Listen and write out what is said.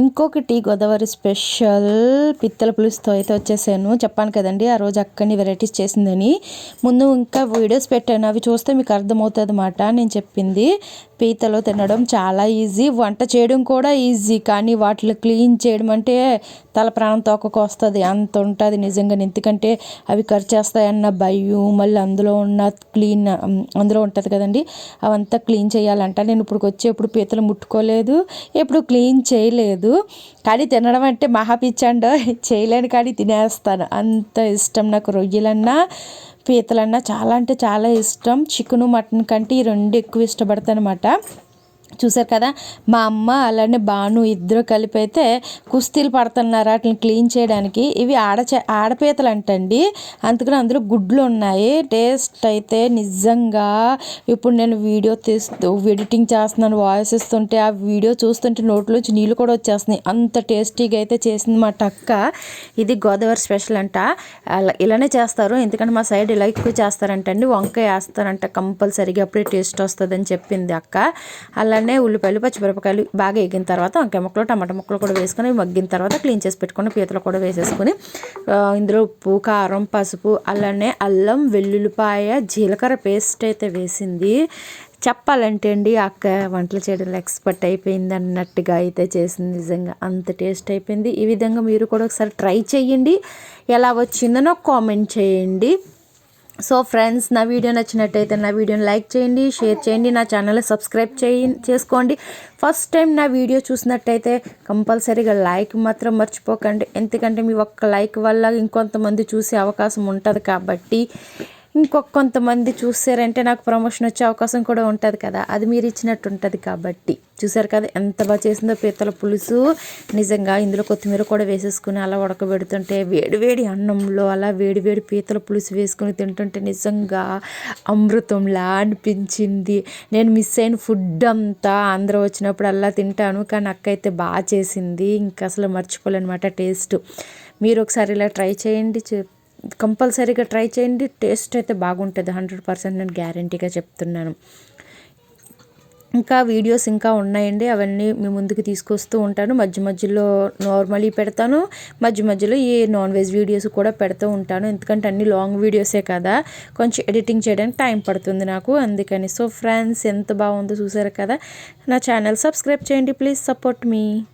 ఇంకొకటి గోదావరి స్పెషల్ పిత్తల పులుసుతో అయితే వచ్చేసాను. చెప్పాను కదండి ఆ రోజు అక్కడిని వెరైటీస్ చేసిందని. ముందు ఇంకా వీడియోస్ పెట్టాను. అవి చూస్తే మీకు అర్థమవుతుంది అన్నమాట నేను చెప్పింది పీతలు తినడం చాలా ఈజీ వంట చేయడం కూడా ఈజీ కానీ వాటిని క్లీన్ చేయడం అంటే తల ప్రాణం తోకకు వస్తుంది అంత ఉంటుంది నిజంగా. ఎందుకంటే అవి ఖర్చు చేస్తాయన్న భయం మళ్ళీ అందులో ఉన్న క్లీన్ అందులో ఉంటుంది కదండి అవంతా క్లీన్ చేయాలంట. నేను ఇప్పుడు వచ్చి ఎప్పుడు పీతలు ముట్టుకోలేదు ఎప్పుడు క్లీన్ చేయలేదు. కానీ తినడం అంటే మహా పిచ్చండో చేయలేను కానీ తినేస్తాను. అంత ఇష్టం నాకు రొయ్యలన్నా పీతలన్నా. చాలా అంటే చాలా ఇష్టం. చికెను మటన్ కంటే ఈ రెండు ఎక్కువ ఇష్టపడతాను అనమాట చూసారు కదా? మా అమ్మ అలానే బాను ఇద్దరు కలిపి అయితే కుస్తీలు పడుతున్నారు వాటిని క్లీన్ చేయడానికి. ఇవి ఆడ ఆడపీతలు అంటండి అందుకని అందులో గుడ్లు ఉన్నాయి. టేస్ట్ అయితే నిజంగా ఇప్పుడు నేను వీడియో తీస్తూ ఎడిటింగ్ చేస్తున్నాను వాయిస్ ఇస్తుంటే ఆ వీడియో చూస్తుంటే నోట్లోంచి నీళ్ళు కూడా వచ్చేస్తున్నాయి. అంత టేస్టీగా అయితే చేసింది మా టక్క. ఇది గోదావరి స్పెషల్ అంట. ఇలానే చేస్తారు. ఎందుకంటే మా సైడ్ ఇలా ఎక్కువ చేస్తారంటండి. వంకాయ వేస్తారంట కంపల్సరీగా. అప్పుడే టేస్ట్ వస్తుందని చెప్పింది అక్క. అలా అలానే ఉల్లిపాయలు పచ్చిమిరపకాయలు బాగా ఎగిన తర్వాత వంకాయ ముక్కలు టమాటా ముక్కలు కూడా వేసుకొని మగ్గిన తర్వాత క్లీన్ చేసి పెట్టుకుని పీతలు కూడా వేసేసుకొని ఇందులో ఉప్పు కారం పసుపు అలానే అల్లం వెల్లుల్లిపాయ జీలకర్ర పేస్ట్ అయితే వేసింది. చెప్పాలంటే అండి అక్క వంటలు చేయడంలో ఎక్స్పర్ట్ అయిపోయింది అన్నట్టుగా అయితే చేసింది. నిజంగా అంత టేస్ట్ అయిపోయింది. ఈ విధంగా మీరు కూడా ఒకసారి ట్రై చేయండి. ఎలా వచ్చిందనో కామెంట్ చేయండి. సో ఫ్రెండ్స్ నా వీడియో నచ్చినట్టయితే నా వీడియోని లైక్ చేయండి షేర్ చేయండి నా ఛానల్ సబ్స్క్రైబ్ చేయి చేసుకోండి. ఫస్ట్ టైం నా వీడియో చూసినట్టయితే కంపల్సరీగా లైక్ మాత్రం మర్చిపోకండి. ఎందుకంటే మీ ఒక్క లైక్ వల్ల ఇంకొంతమంది చూసే అవకాశం ఉంటుంది కాబట్టి ఇంకొక కొంతమంది చూసారంటే నాకు ప్రమోషన్ వచ్చే అవకాశం కూడా ఉంటుంది కదా. అది మీరు ఇచ్చినట్టు ఉంటుంది కాబట్టి. చూసారు కదా ఎంత బాగా చేసిందో పీతల పులుసు. నిజంగా ఇందులో కొత్తిమీర కూడా వేసేసుకుని అలా ఉడకబెడుతుంటే వేడివేడి అన్నంలో అలా వేడివేడి పీతల పులుసు వేసుకుని తింటుంటే నిజంగా అమృతంలా అనిపించింది. నేను మిస్ అయిన ఫుడ్ అంతా ఆంధ్ర వచ్చినప్పుడు అలా తింటాను కానీ అక్కయితే బాగా చేసింది. ఇంకా అసలు మర్చిపోలేనమాట టేస్ట్. మీరు ఒకసారి ఇలా ట్రై చేయండి కంపల్సరీగా ట్రై చేయండి. టేస్ట్ అయితే బాగుంటుంది. హండ్రెడ్ పర్సెంట్ నేను గ్యారంటీగా చెప్తున్నాను. ఇంకా వీడియోస్ ఇంకా ఉన్నాయండి. అవన్నీ మీ ముందుకు తీసుకొస్తూ ఉంటాను. మధ్య మధ్యలో నార్మలీ పెడతాను. మధ్య మధ్యలో ఈ నాన్ వెజ్ వీడియోస్ కూడా పెడుతూ ఉంటాను. ఎందుకంటే అన్ని లాంగ్ వీడియోసే కదా. కొంచెం ఎడిటింగ్ చేయడానికి టైం పడుతుంది నాకు. అందుకని సో ఫ్రెండ్స్ ఎంత బాగుందో చూసారు కదా? నా ఛానల్ సబ్స్క్రైబ్ చేయండి. Please support me.